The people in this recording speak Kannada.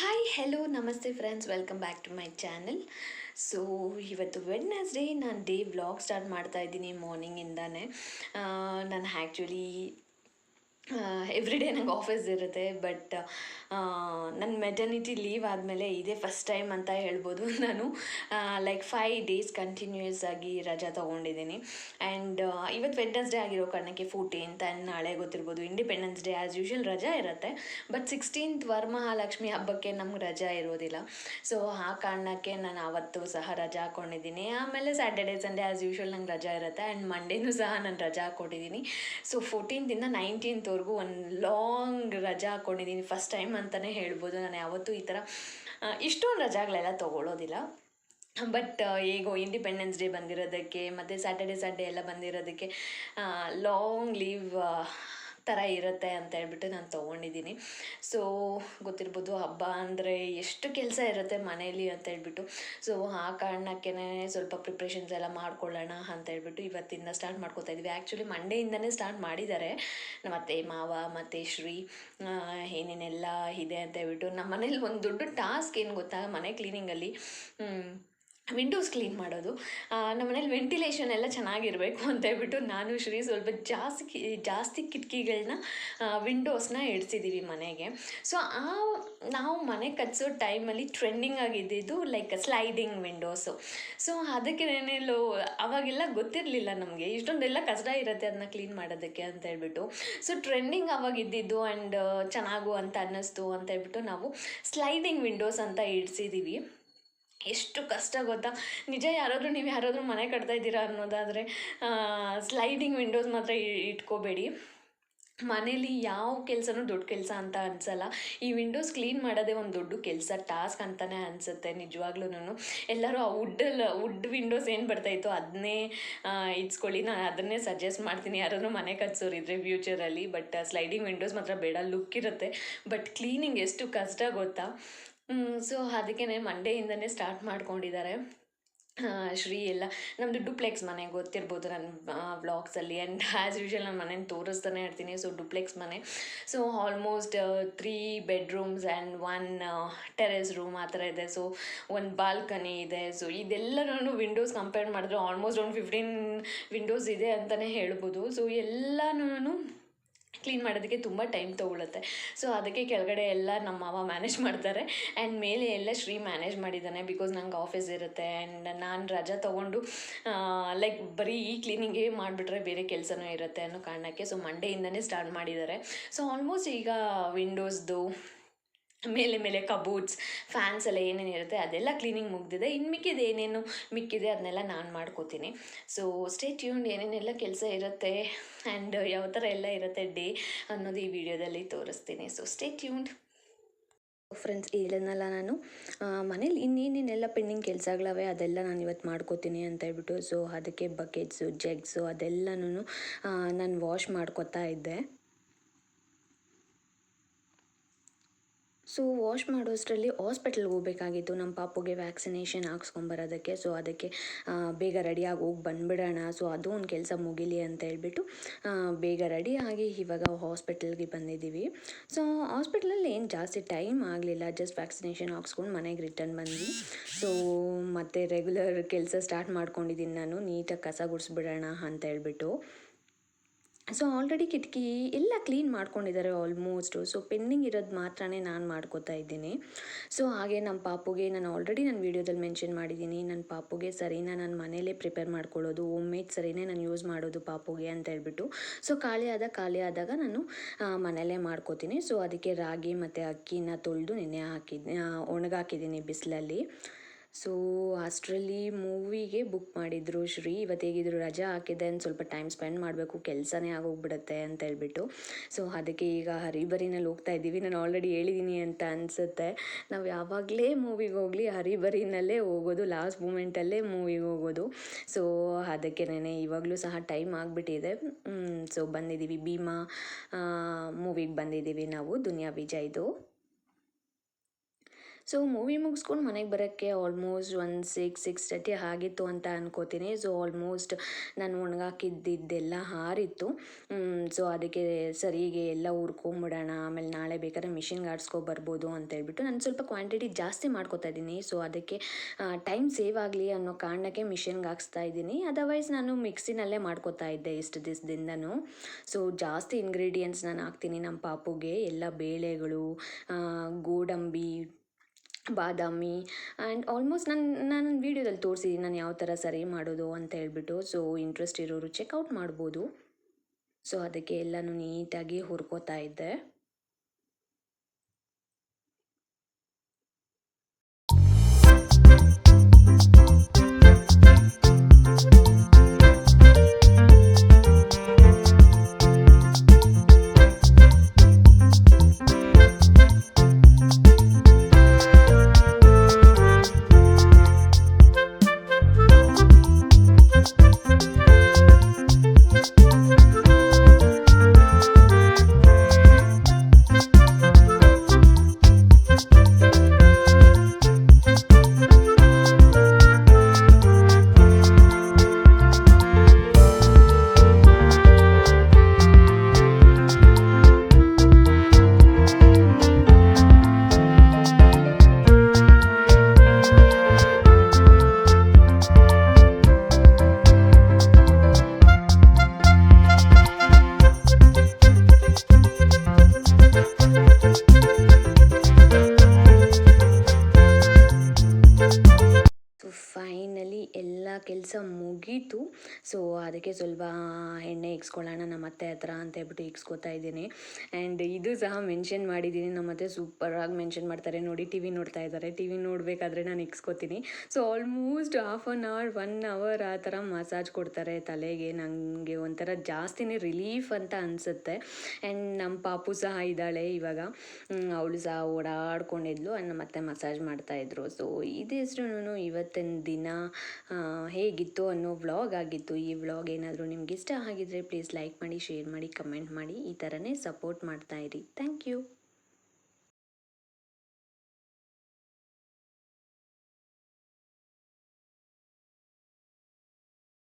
Hi hello namaste friends welcome back to my channel so ಇವತ್ತು ವೆಡ್ನೆಸ್ಡೇ ನಾನು ಡೇ ವ್ಲಾಗ್ ಸ್ಟಾರ್ಟ್ ಮಾಡ್ತಾ ಇದ್ದೀನಿ ಮಾರ್ನಿಂಗಿಂದಾನೆ ನಾನು ಆ್ಯಕ್ಚುಲಿ ಎವ್ರಿ ಡೇ ನಂಗೆ ಆಫೀಸ್ ಇರುತ್ತೆ ಬಟ್ ನನ್ನ ಮೆಟರ್ನಿಟಿ ಲೀವ್ ಆದಮೇಲೆ ಇದೇ ಫಸ್ಟ್ ಟೈಮ್ ಅಂತ ಹೇಳ್ಬೋದು ನಾನು. ಲೈಕ್ ಫೈವ್ ಡೇಸ್ ಕಂಟಿನ್ಯೂಯಸ್ ಆಗಿ ರಜಾ ತೊಗೊಂಡಿದ್ದೀನಿ. ಆ್ಯಂಡ್ ಇವತ್ತು ವೆಡ್ನೆಸ್ಡೇ ಆಗಿರೋ ಕಾರಣಕ್ಕೆ ಫೋರ್ಟೀನ್ತ್ ಆ್ಯಂಡ್ ನಾಳೆ ಗೊತ್ತಿರ್ಬೋದು ಇಂಡಿಪೆಂಡೆನ್ಸ್ ಡೇ ಆ್ಯಸ್ ಯೂಶುವಲ್ ರಜಾ ಇರುತ್ತೆ. ಬಟ್ ಸಿಕ್ಸ್ಟೀನ್ತ್ ವರಮಹಾಲಕ್ಷ್ಮಿ ಹಬ್ಬಕ್ಕೆ ನಮ್ಗೆ ರಜಾ ಇರೋದಿಲ್ಲ. ಸೊ ಆ ಕಾರಣಕ್ಕೆ ನಾನು ಅವತ್ತು ಸಹ ರಜಾ ಹಾಕ್ಕೊಂಡಿದ್ದೀನಿ ಆಮೇಲೆ ಸ್ಯಾಟರ್ಡೇ ಸಂಡೇ ಆ್ಯಸ್ ಯೂಶುವಲ್ ನಂಗೆ ರಜಾ ಇರುತ್ತೆ. ಆ್ಯಂಡ್ ಮಂಡೇನೂ ಸಹ ನಾನು ರಜಾ ಹಾಕ್ಕೊಂಡಿದ್ದೀನಿ ಸೊ ಫೋರ್ಟೀನ್ತಿಂದ ನೈನ್ಟೀನ್ತ್ವರೆಗೂ ಒಂದು ಲಾಂಗ್ ರಜಾ ಹಾಕೊಂಡಿದ್ದೀನಿ ಫಸ್ಟ್ ಟೈಮ್ ಅಂತಲೇ ಹೇಳ್ಬೋದು. ನಾನು ಯಾವತ್ತೂ ಈ ಥರ ಇಷ್ಟೊಂದು ರಜಾಗಳೆಲ್ಲ ತೊಗೊಳ್ಳೋದಿಲ್ಲ ಬಟ್ ಹೇಗೋ ಇಂಡಿಪೆಂಡೆನ್ಸ್ ಡೇ ಬಂದಿರೋದಕ್ಕೆ, ಮತ್ತು ಸ್ಯಾಟರ್ಡೆ ಸಂಡೇ ಎಲ್ಲ ಬಂದಿರೋದಕ್ಕೆ ಲಾಂಗ್ ಲೀವ್ ಥರ ಇರುತ್ತೆ ಅಂತ ಹೇಳ್ಬಿಟ್ಟು ನಾನು ತೊಗೊಂಡಿದ್ದೀನಿ. ಸೊ ಗೊತ್ತಿರ್ಬೋದು ಹಬ್ಬ ಅಂದರೆ ಎಷ್ಟು ಕೆಲಸ ಇರುತ್ತೆ ಮನೆಯಲ್ಲಿ ಅಂತ ಹೇಳ್ಬಿಟ್ಟು. ಸೊ ಆ ಕಾರಣಕ್ಕೇ ಸ್ವಲ್ಪ ಪ್ರಿಪ್ರೇಷನ್ಸ್ ಎಲ್ಲ ಮಾಡ್ಕೊಳ್ಳೋಣ ಅಂತ ಹೇಳ್ಬಿಟ್ಟು ಇವತ್ತಿಂದ ಸ್ಟಾರ್ಟ್ ಮಾಡ್ಕೊತಾ ಇದ್ವಿ. ಆ್ಯಕ್ಚುಲಿ ಮಂಡೆಯಿಂದನೇ ಸ್ಟಾರ್ಟ್ ಮಾಡಿದ್ದಾರೆ. ನಮ್ಮ ಅತ್ತೆ ಮಾವ, ಮತ್ತು ಶ್ರೀ ಏನೇನೆಲ್ಲ ಇದೆ ಅಂತ ಹೇಳ್ಬಿಟ್ಟು. ನಮ್ಮ ಮನೇಲಿ ಒಂದು ದೊಡ್ಡ ಟಾಸ್ಕ್ ಏನು ಗೊತ್ತಾ? ಮನೆ ಕ್ಲೀನಿಂಗಲ್ಲಿ ವಿಂಡೋಸ್ ಕ್ಲೀನ್ ಮಾಡೋದು ನಮ್ಮ ಮನೇಲಿ ವೆಂಟಿಲೇಷನ್ ಎಲ್ಲ ಚೆನ್ನಾಗಿರಬೇಕು ಅಂತ ಹೇಳ್ಬಿಟ್ಟು ನಾನು ಶ್ರೀ ಸ್ವಲ್ಪ ಜಾಸ್ತಿ ಜಾಸ್ತಿ ಕಿಟಕಿಗಳನ್ನ ವಿಂಡೋಸ್ನ ಇಡ್ಸಿದ್ದೀವಿ ಮನೆಗೆ. ಸೊ ಆ, ನಾವು ಮನೆ ಕಟ್ಸೋ ಟೈಮಲ್ಲಿ ಟ್ರೆಂಡಿಂಗ್ ಆಗಿದ್ದಿದ್ದು ಲೈಕ್ ಸ್ಲೈಡಿಂಗ್ ವಿಂಡೋಸು ಸೊ ಅದಕ್ಕೆ ಲೋ ಅವಾಗೆಲ್ಲ ಗೊತ್ತಿರಲಿಲ್ಲ ನಮಗೆ. ಇಷ್ಟೊಂದೆಲ್ಲ ಕಷ್ಟ ಇರುತ್ತೆ ಅದನ್ನ ಕ್ಲೀನ್ ಮಾಡೋದಕ್ಕೆ ಅಂತ ಹೇಳ್ಬಿಟ್ಟು. ಸೊ ಟ್ರೆಂಡಿಂಗ್ ಅವಾಗ ಇದ್ದಿದ್ದು ಆ್ಯಂಡ್ ಚೆನ್ನಾಗು ಅಂತ ಅನ್ನಿಸ್ತು ಅಂತ ಹೇಳ್ಬಿಟ್ಟು ನಾವು ಸ್ಲೈಡಿಂಗ್ ವಿಂಡೋಸ್ ಅಂತ ಇಡ್ಸಿದ್ದೀವಿ ಎಷ್ಟು ಕಷ್ಟ ಗೊತ್ತಾ? ನಿಜ ಯಾರಾದರೂ ನೀವು ಯಾರಾದರೂ ಮನೆ ಕಟ್ತಾ ಇದ್ದೀರಾ ಅನ್ನೋದಾದರೆ ಸ್ಲೈಡಿಂಗ್ ವಿಂಡೋಸ್ ಮಾತ್ರ ಇಟ್ಕೋಬೇಡಿ. ಮನೇಲಿ ಯಾವ ಕೆಲಸನೂ ದೊಡ್ಡ ಕೆಲಸ ಅಂತ ಅನ್ಸಲ್ಲ. ಈ ವಿಂಡೋಸ್ ಕ್ಲೀನ್ ಮಾಡೋದೇ ಒಂದು ದೊಡ್ಡ ಕೆಲಸ ಟಾಸ್ಕ್ ಅಂತಲೇ ಅನಿಸುತ್ತೆ ನಿಜವಾಗ್ಲೂ ಎಲ್ಲರೂ ಆ ವುಡ್ಡಲ್ಲಿ ವುಡ್ ವಿಂಡೋಸ್ ಏನು ಬರ್ತಾಯಿತ್ತು ಅದನ್ನೇ ಇಟ್ಸ್ಕೊಳ್ಳಿ ನಾನು ಅದನ್ನೇ ಸಜೆಸ್ಟ್ ಮಾಡ್ತೀನಿ. ಯಾರಾದರೂ ಮನೆ ಕಟ್ಸೋರಿದ್ರೆ ಫ್ಯೂಚರಲ್ಲಿ ಬಟ್ ಸ್ಲೈಡಿಂಗ್ ವಿಂಡೋಸ್ ಮಾತ್ರ ಬೇಡ. ಲುಕ್ ಇರುತ್ತೆ. ಬಟ್ ಕ್ಲೀನಿಂಗ್ ಎಷ್ಟು ಕಷ್ಟ ಗೊತ್ತಾ? ಸೊ ಅದಕ್ಕೇ ಮಂಡೆಯಿಂದನೇ ಸ್ಟಾರ್ಟ್ ಮಾಡ್ಕೊಂಡಿದ್ದಾರೆ ಶ್ರೀ ಎಲ್ಲ ನಮ್ಮದು ಡುಪ್ಲೆಕ್ಸ್ ಮನೆ ಗೊತ್ತಿರ್ಬೋದು ನನ್ನ ವ್ಲಾಗ್ಸಲ್ಲಿ ಆ್ಯಂಡ್ ಆ್ಯಸ್ ಯೂಶಲ್ ನಾನು ಮನೇನ ತೋರಿಸ್ತಾನೆ ಇರ್ತೀನಿ ಸೊ ಡುಪ್ಲೆಕ್ಸ್ ಮನೆ. So almost three bedrooms and one terrace room ಆ ಥರ ಇದೆ. ಸೊ ಒಂದು ಬಾಲ್ಕನಿ ಇದೆ. ಸೊ ಇದೆಲ್ಲನೂ ವಿಂಡೋಸ್ ಕಂಪೇರ್ ಮಾಡಿದ್ರೆ ಆಲ್ಮೋಸ್ಟ್ ಒಂದು ಫಿಫ್ಟೀನ್ ವಿಂಡೋಸ್ ಇದೆ ಅಂತಲೇ ಹೇಳ್ಬೋದು. ಸೊ ಎಲ್ಲನೂ ಕ್ಲೀನ್ ಮಾಡೋದಕ್ಕೆ ತುಂಬ ಟೈಮ್ ತೊಗೊಳುತ್ತೆ. ಸೊ ಅದಕ್ಕೆ ಕೆಳಗಡೆ ಎಲ್ಲ ನಮ್ಮ ಮಾವ ಮ್ಯಾನೇಜ್ ಮಾಡ್ತಾರೆ. ಆ್ಯಂಡ್ ಮೇಲೆ ಎಲ್ಲ ಶ್ರೀ ಮ್ಯಾನೇಜ್ ಮಾಡಿದ್ದಾನೆ ಬಿಕಾಸ್ ನಂಗೆ ಆಫೀಸ್ ಇರುತ್ತೆ. ಆ್ಯಂಡ್ ನಾನು ರಜಾ ತೊಗೊಂಡು ಲೈಕ್ ಬರೀ ಈ ಕ್ಲೀನಿಂಗೇ ಮಾಡಿಬಿಟ್ರೆ ಬೇರೆ ಕೆಲಸನೂ ಇರುತ್ತೆ ಅನ್ನೋ ಕಾರಣಕ್ಕೆ ಸೊ ಮಂಡೆಯಿಂದನೇ ಸ್ಟಾರ್ಟ್ ಮಾಡಿದ್ದಾರೆ. ಸೊ ಆಲ್ಮೋಸ್ಟ್ ಈಗ ವಿಂಡೋಸ್ದು ಮೇಲೆ ಮೇಲೆ ಕಬೋರ್ಡ್ಸ್ ಫ್ಯಾನ್ಸ್ ಎಲ್ಲ ಏನೇನು ಇರುತ್ತೆ ಅದೆಲ್ಲ ಕ್ಲೀನಿಂಗ್ ಮುಗ್ದಿದೆ. ಇನ್ನು ಮಿಕ್ಕಿದೆ ಏನೇನು ಮಿಕ್ಕಿದೆ ಅದನ್ನೆಲ್ಲ ನಾನು ಮಾಡ್ಕೋತೀನಿ. ಸೊ ಸ್ಟೇ ಟ್ಯೂನ್ ಏನೇನೆಲ್ಲ ಕೆಲಸ ಇರುತ್ತೆ ಆ್ಯಂಡ್ ಯಾವ ಥರ ಎಲ್ಲ ಇರುತ್ತೆ ಡೇ ಅನ್ನೋದು ಈ ವಿಡಿಯೋದಲ್ಲಿ ತೋರಿಸ್ತೀನಿ. ಸೊ ಸ್ಟೇ ಟ್ಯೂನ್ಡ್ ಫ್ರೆಂಡ್ಸ್ ಹೇಳಿದ್ನಲ್ಲ ನಾನು. ಮನೇಲಿ ಇನ್ನೇನೇನೆಲ್ಲ ಪೆಂಡಿಂಗ್ ಕೆಲಸಗಳವೆ ಅದೆಲ್ಲ ನಾನು ಇವತ್ತು ಮಾಡ್ಕೋತೀನಿ ಅಂತ ಹೇಳ್ಬಿಟ್ಟು ಸೊ ಅದಕ್ಕೆ ಬಕೆಟ್ಸು ಜಗ್ಸು ಅದೆಲ್ಲನೂ ನಾನು ವಾಶ್ ಮಾಡ್ಕೊತಾ ಇದ್ದೆ. ಸೊ ವಾಶ್ ಮಾಡೋಷ್ಟರಲ್ಲಿ ಹಾಸ್ಪಿಟಲ್ಗೆ ಹೋಗ್ಬೇಕಾಗಿತ್ತು. ನಮ್ಮ ಪಾಪುಗೆ ವ್ಯಾಕ್ಸಿನೇಷನ್ ಹಾಕ್ಸ್ಕೊಂಬರೋದಕ್ಕೆ. ಸೊ ಅದಕ್ಕೆ ಬೇಗ ರೆಡಿಯಾಗಿ ಹೋಗಿ ಬಂದುಬಿಡೋಣ. ಸೊ ಅದು ಒಂದು ಕೆಲಸ ಮುಗಿಲಿ ಅಂತ ಹೇಳ್ಬಿಟ್ಟು ಬೇಗ ರೆಡಿ ಆಗಿ ಇವಾಗ ಹಾಸ್ಪಿಟಲ್ಗೆ ಬಂದಿದ್ದೀವಿ. ಸೊ ಹಾಸ್ಪಿಟ್ಲಲ್ಲಿ ಏನು ಜಾಸ್ತಿ ಟೈಮ್ ಆಗಲಿಲ್ಲ. ಜಸ್ಟ್ ವ್ಯಾಕ್ಸಿನೇಷನ್ ಹಾಕ್ಸ್ಕೊಂಡು ಮನೆಗೆ ರಿಟರ್ನ್ ಬಂದ್ವಿ. ಸೊ ಮತ್ತೆ ರೆಗ್ಯುಲರ್ ಕೆಲಸ ಸ್ಟಾರ್ಟ್ ಮಾಡ್ಕೊಂಡಿದ್ದೀನಿ ನಾನು. ನೀಟಾಗಿ ಕಸ ಗುಡಿಸ್ಬಿಡೋಣ ಅಂತ ಹೇಳ್ಬಿಟ್ಟು. ಸೊ ಆಲ್ರೆಡಿ ಕಿಟಕಿ ಎಲ್ಲ ಕ್ಲೀನ್ ಮಾಡ್ಕೊಂಡಿದ್ದಾರೆ ಆಲ್ಮೋಸ್ಟು ಸೊ ಪೆಂಡಿಂಗ್ ಇರೋದು ಮಾತ್ರನೇ ನಾನು ಮಾಡ್ಕೋತಾ ಇದ್ದೀನಿ. ಸೊ ಹಾಗೆ ನಮ್ಮ ಪಾಪುಗೆ ನಾನು ಆಲ್ರೆಡಿ ನನ್ನ ವೀಡಿಯೋದಲ್ಲಿ ಮೆನ್ಷನ್ ಮಾಡಿದ್ದೀನಿ. ನನ್ನ ಪಾಪುಗೆ ಸರಿನಾ ನಾನು ಮನೇಲೇ ಪ್ರಿಪೇರ್ ಮಾಡ್ಕೊಳ್ಳೋದು ಹೋಮ್ ಮೇಡ್ ಸರಿನೇ ನಾನು ಯೂಸ್ ಮಾಡೋದು ಪಾಪುಗೆ ಅಂತ ಹೇಳ್ಬಿಟ್ಟು. ಸೊ ಖಾಲಿ ಆದ ಖಾಲಿ ಆದಾಗ ನಾನು ಮನೇಲೇ ಮಾಡ್ಕೋತೀನಿ. ಸೊ ಅದಕ್ಕೆ ರಾಗಿ ಮತ್ತು ಅಕ್ಕಿನ ತೊಳೆದು ನೆನೆ ಹಾಕಿದ್ದೆ ಒಣಗಾಕಿದ್ದೀನಿ ಬಿಸಿಲಲ್ಲಿ. ಸೊ ಅಷ್ಟರಲ್ಲಿ ಮೂವಿಗೆ ಬುಕ್ ಮಾಡಿದ್ರು ಶ್ರೀ. ಇವತ್ತು ಹೇಗಿದ್ರು ರಜಾ ಹಾಕಿದ್ದೆ ಅಂತ ಸ್ವಲ್ಪ ಟೈಮ್ ಸ್ಪೆಂಡ್ ಮಾಡಬೇಕು, ಕೆಲಸನೇ ಆಗೋಗ್ಬಿಡುತ್ತೆ ಅಂತ ಹೇಳ್ಬಿಟ್ಟು. ಸೊ ಅದಕ್ಕೆ ಈಗ ಹರಿಬರಿನಲ್ಲಿ ಹೋಗ್ತಾ ಇದ್ದೀವಿ. ನಾನು ಆಲ್ರೆಡಿ ಹೇಳಿದ್ದೀನಿ ಅಂತ ಅನಿಸುತ್ತೆ. ನಾವು ಯಾವಾಗಲೇ ಮೂವಿಗೆ ಹೋಗಲಿ, ಹರಿಬರಿನಲ್ಲೇ ಹೋಗೋದು ಲಾಸ್ಟ್ ಮೂಮೆಂಟಲ್ಲೇ ಮೂವಿಗೆ ಹೋಗೋದು. ಸೊ ಅದಕ್ಕೆ ನಾನೇ ಇವಾಗಲೂ ಸಹ ಟೈಮ್ ಆಗಿಬಿಟ್ಟಿದೆ. ಸೊ ಬಂದಿದ್ದೀವಿ. ಭೀಮಾ ಮೂವಿಗೆ ಬಂದಿದ್ದೀವಿ ನಾವು, ದುನಿಯಾ ವಿಜಯ್ದು. ಸೊ ಮೂವಿ ಮುಗಿಸ್ಕೊಂಡು ಮನೆಗೆ ಬರೋಕ್ಕೆ ಆಲ್ಮೋಸ್ಟ್ ಒಂದು ಸಿಕ್ಸ್ ಸಿಕ್ಸ್ ತರ್ಟಿ ಆಗಿತ್ತು ಅಂತ ಅನ್ಕೋತೀನಿ. ಸೊ ಆಲ್ಮೋಸ್ಟ್ ನಾನು ಒಣಗಾಕಿದ್ದಿದ್ದೆಲ್ಲ ಹಾರಿತ್ತು. ಸೊ ಅದಕ್ಕೆ ಸರಿಗೆ ಎಲ್ಲ ಹುರ್ಕೊಂಬಿಡೋಣ. ಆಮೇಲೆ ನಾಳೆ ಬೇಕಾದ್ರೆ ಮಿಷಿನ್ಗೆ ಆಡಿಸ್ಕೊ ಬರ್ಬೋದು ಅಂತ ಹೇಳ್ಬಿಟ್ಟು ನಾನು ಸ್ವಲ್ಪ ಕ್ವಾಂಟಿಟಿ ಜಾಸ್ತಿ ಮಾಡ್ಕೋತಾ ಇದ್ದೀನಿ. ಸೊ ಅದಕ್ಕೆ ಟೈಮ್ ಸೇವ್ ಆಗಲಿ ಅನ್ನೋ ಕಾರಣಕ್ಕೆ ಮಿಷಿನ್ಗೆ ಹಾಕ್ಸ್ತಾ ಇದ್ದೀನಿ. ಅದರ್ವೈಸ್ ನಾನು ಮಿಕ್ಸಿನಲ್ಲೇ ಮಾಡ್ಕೋತಾ ಇದ್ದೆ ಇಷ್ಟು ದಿವಸದಿಂದನೂ. ಸೊ ಜಾಸ್ತಿ ಇಂಗ್ರೀಡಿಯೆಂಟ್ಸ್ ನಾನು ಹಾಕ್ತೀನಿ ನಮ್ಮ ಪಾಪುಗೆ. ಎಲ್ಲ ಬೇಳೆಗಳು ಗೋಡಂಬಿ ಬಾದಾಮಿ ಆ್ಯಂಡ್ ಆಲ್ಮೋಸ್ಟ್ ನಾನು ನಾನು ವೀಡಿಯೋದಲ್ಲಿ ತೋರಿಸಿದ್ದೀನಿ ನಾನು ಯಾವ ಥರ ಸರಿ ಮಾಡೋದು ಅಂತ ಹೇಳ್ಬಿಟ್ಟು. ಸೊ ಇಂಟ್ರೆಸ್ಟ್ ಇರೋರು ಚೆಕ್ಔಟ್ ಮಾಡ್ಬೋದು. ಸೊ ಅದಕ್ಕೆ ಎಲ್ಲನೂ ನೀಟಾಗಿ ಹುರ್ಕೋತಾ ಇದ್ದೆ. ಎಲ್ಲ ಕೆಲಸ ಮುಗೀತು. ಸೊ ಅದಕ್ಕೆ ಸ್ವಲ್ಪ ಎಣ್ಣೆ ಇಕ್ಸ್ಕೊಳ್ಳೋಣ, ನಮ್ಮ ಅತ್ತೆ ಹತ್ರ ಅಂತ ಹೇಳ್ಬಿಟ್ಟು ಇಕ್ಸ್ಕೊತಾ ಇದ್ದೀನಿ. ಆ್ಯಂಡ್ ಇದು ಸಹ ಮೆನ್ಷನ್ ಮಾಡಿದ್ದೀನಿ. ನಮ್ಮ ಅತ್ತೆ ಸೂಪರಾಗಿ ಮೆನ್ಷನ್ ಮಾಡ್ತಾರೆ. ನೋಡಿ, ಟಿ ವಿ ನೋಡ್ತಾ ಇದ್ದಾರೆ. ಟಿ ವಿ ನೋಡಬೇಕಾದ್ರೆ ನಾನು ಇಕ್ಸ್ಕೊತೀನಿ. So almost half an hour one hour ಆ ಥರ ಮಸಾಜ್ ಕೊಡ್ತಾರೆ ತಲೆಗೆ. ನನಗೆ ಒಂಥರ ಜಾಸ್ತಿನೇ ರಿಲೀಫ್ ಅಂತ ಅನಿಸುತ್ತೆ. ಆ್ಯಂಡ್ ನಮ್ಮ ಪಾಪು ಸಹ ಇದ್ದಾಳೆ ಇವಾಗ. ಅವಳು ಸಹ ಓಡಾಡ್ಕೊಂಡಿದ್ಲು. ಆ್ಯಂಡ್ ನಮ್ಮ ಅತ್ತೆ ಮಸಾಜ್ ಮಾಡ್ತಾಯಿದ್ರು ಸೊ ಇದೆಷ್ಟು ಇವತ್ತಿನ ದಿನ ಹೇಗಿತ್ತು ಅನ್ನೋ ವ್ಲಾಗ್ ಆಗಿತ್ತು ಈ ವ್ಲಾಗ್ ಏನಾದರೂ ನಿಮ್ಗೆ ಇಷ್ಟ ಆಗಿದ್ರೆ ಪ್ಲೀಸ್ ಲೈಕ್ ಮಾಡಿ ಶೇರ್ ಮಾಡಿ ಕಮೆಂಟ್ ಮಾಡಿ, ಈ ಥರನೇ ಸಪೋರ್ಟ್ ಮಾಡ್ತಾ ಇರಿ. Thank you